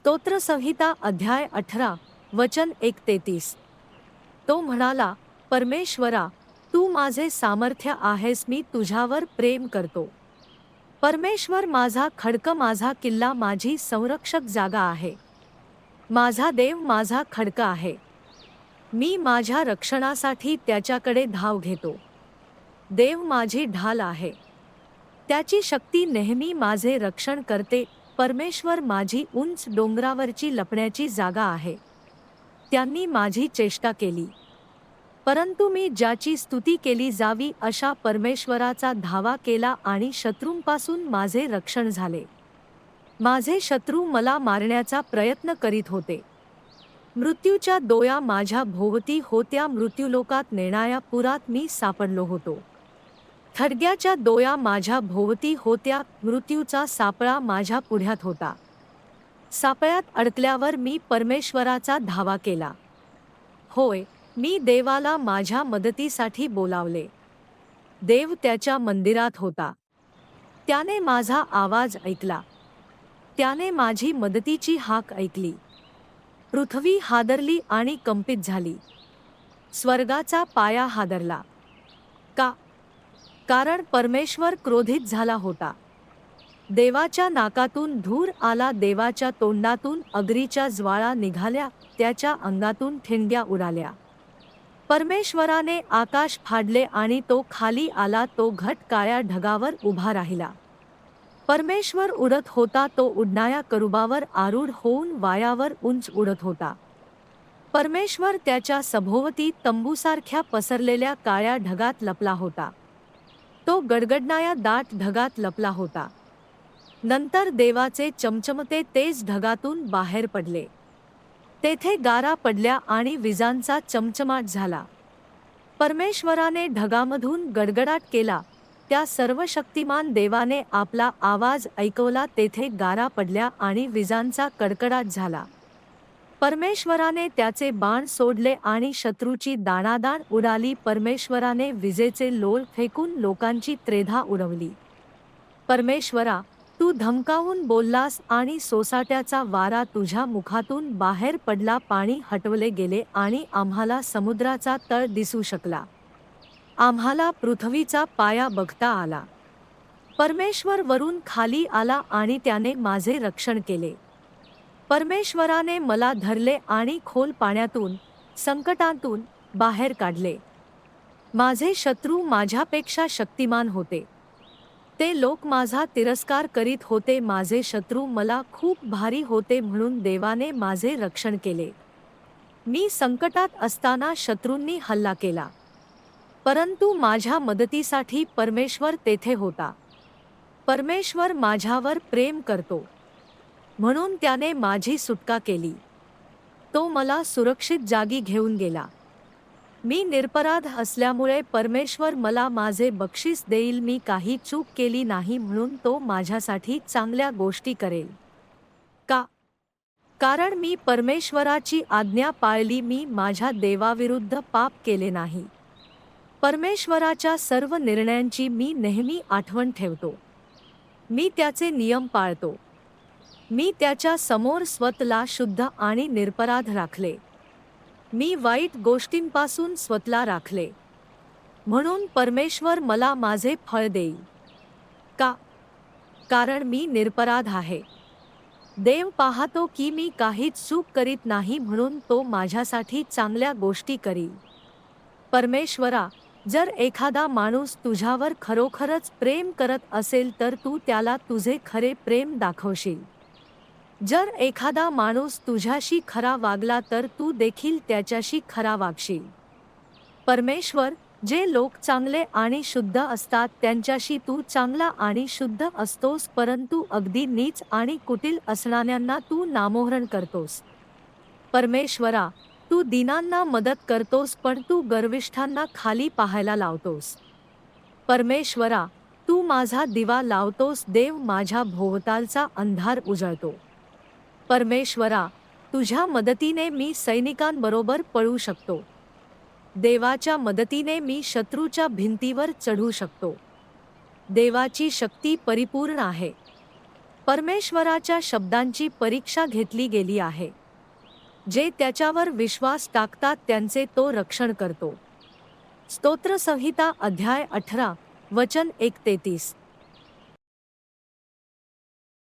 स्तोत्रसंहिता अध्याय अठरा वचन एक तेतीस तो म्हणाला परमेश्वरा तू माझे सामर्थ्य आहेस मी तुझ्यावर प्रेम करतो. परमेश्वर माझा खडक माझा किल्ला माझी संरक्षक जागा आहे. माझा देव माझा खडक आहे. मी माझ्या रक्षणासाठी त्याच्याकडे धाव घेतो. देव माझी ढाल आहे. त्याची शक्ती नेहमी माझे रक्षण करते परमेश्वर माझी उंच डोंगरावरची लपण्याची जागा आहे. त्यांनी माझी चेष्टा केली. परंतु मी ज्याची स्तुती केली जावी अशा परमेश्वराचा धावा केला आणि शत्रूंपासून माझे रक्षण झाले. माझे शत्रू मला मारण्याचा प्रयत्न करीत होते. मृत्यूच्या दोया माझ्या भोवती होत्या मृत्यूलोकात नेणाऱ्या पुरात मी सापडलो होतो. थडग्याच्या दोया माझ्या भोवती होत्या मृत्यूचा सापळा माझ्या पुढ्यात होता. सापळ्यात अडकल्यावर मी परमेश्वराचा धावा केला. होय मी देवाला माझ्या मदतीसाठी बोलावले. देव त्याच्या मंदिरात होता. त्याने माझा आवाज ऐकला. त्याने माझी मदतीची हाक ऐकली. पृथ्वी हादरली आणि कंपित झाली. स्वर्गाचा पाया हादरला. कारण परमेश्वर क्रोधित झाला होता. देवाच्या नाकातून धूर आला देवाच्या तोंडातून अग्रीच्या ज्वाळा निघाल्या त्याच्या अंगातून ठिणग्या उडाल्या. परमेश्वराने आकाश फाडले आणि तो खाली आला तो घट काळ्या ढगावर उभा राहिला. परमेश्वर उडत होता तो उडणाऱ्या करुबावर आरूढ होऊन वायावर उंच उडत होता. परमेश्वर त्याच्या सभोवती तंबूसारख्या पसरलेल्या काळ्या ढगात लपला होता. तो गडगडणाऱ्या दाट ढगात लपला होता. नंतर देवाचे चमचमते तेज ढगातून बाहेर पडले. तेथे गारा पडल्या आणि विजांचा चमचमाट झाला. परमेश्वराने ढगामधून गडगडाट केला त्या सर्व शक्तिमान देवाने आपला आवाज ऐकवला तेथे गारा पडल्या आणि विजांचा कडकडाट झाला. परमेश्वराने त्याचे बाण सोडले आणि शत्रूची दाणादाण उडाली. परमेश्वराने विजेचे लोळ फेकून लोकांची त्रेधा उडवली. परमेश्वरा तू धमकावून बोललास आणि सोसाट्याचा वारा तुझ्या मुखातून बाहेर पडला. पाणी हटवले गेले आणि आम्हाला समुद्राचा तळ दिसू शकला. आम्हाला पृथ्वीचा पाया बघता आला. परमेश्वर वरून खाली आला आणि त्याने माझे रक्षण केले. परमेश्वराने मला धरले आणि खोल पाण्यातून संकटातून बाहेर काढले. माझे शत्रू माझ्यापेक्षा शक्तिमान होते. ते लोक माझा तिरस्कार करीत होते माझे शत्रू मला खूप भारी होते म्हणून देवाने माझे रक्षण केले. मी संकटात असताना शत्रूंनी हल्ला केला. परंतु माझ्या मदतीसाठी परमेश्वर तेथे होता. परमेश्वर माझ्यावर प्रेम करतो. म्हणून त्याने माझी सुटका केली. तो मला सुरक्षित जागी घेऊन गेला. मी निरपराध असल्यामुळे परमेश्वर मला माझे बक्षीस देईल मी काही चूक केली नाही म्हणून तो माझ्यासाठी चांगल्या गोष्टी करेल. का? कारण मी परमेश्वराची आज्ञा पाळली मी माझ्या देवाविरुद्ध पाप केले नाही. परमेश्वराच्या सर्व निर्णयांची मी नेहमी आठवण ठेवतो. मी त्याचे नियम पाळतो. मी त्याच्यासमोर स्वतला शुद्ध आणि निरपराध राखले. मी वाईट गोष्टींपासून स्वतला राखले. म्हणून परमेश्वर मला माझे फळ देईल. का? कारण मी निरपराध आहे. देव पाहतो की मी काहीच चूक करीत नाही म्हणून तो माझ्यासाठी चांगल्या गोष्टी करील. परमेश्वरा जर एखादा माणूस तुझ्यावर खरोखरच प्रेम करत असेल तर तू त्याला तुझे खरे प्रेम दाखवशील. जर एखादा माणूस तुझ्याशी खरा वागला तर तू देखील त्याच्याशी खरा वागशील. परमेश्वर जे लोक चांगले आणि शुद्ध असतात त्यांच्याशी तू चांगला आणि शुद्ध असतोस परंतु अगदी नीच आणि कुटील असणाऱ्यांना तू नामोहरण करतोस. परमेश्वरा तू दिनांना मदत करतोस पण तू गर्विष्ठांना खाली पाहायला लावतोस. परमेश्वरा तू माझा दिवा लावतोस देव माझ्या भोवतालचा अंधार उजळतो. परमेश्वरा तुझ्या मदतीने मी सैनिकांबरोबर पळू शकतो. देवाच्या मदतीने मी शत्रूच्या भिंतीवर चढू शकतो. देवाची शक्ती परिपूर्ण आहे. परमेश्वराच्या शब्दांची परीक्षा घेतली गेली आहे. जे त्याच्यावर विश्वास टाकतात त्यांचे तो रक्षण करतो. स्तोत्रसंहिता अध्याय अठरा वचन एक तेतीस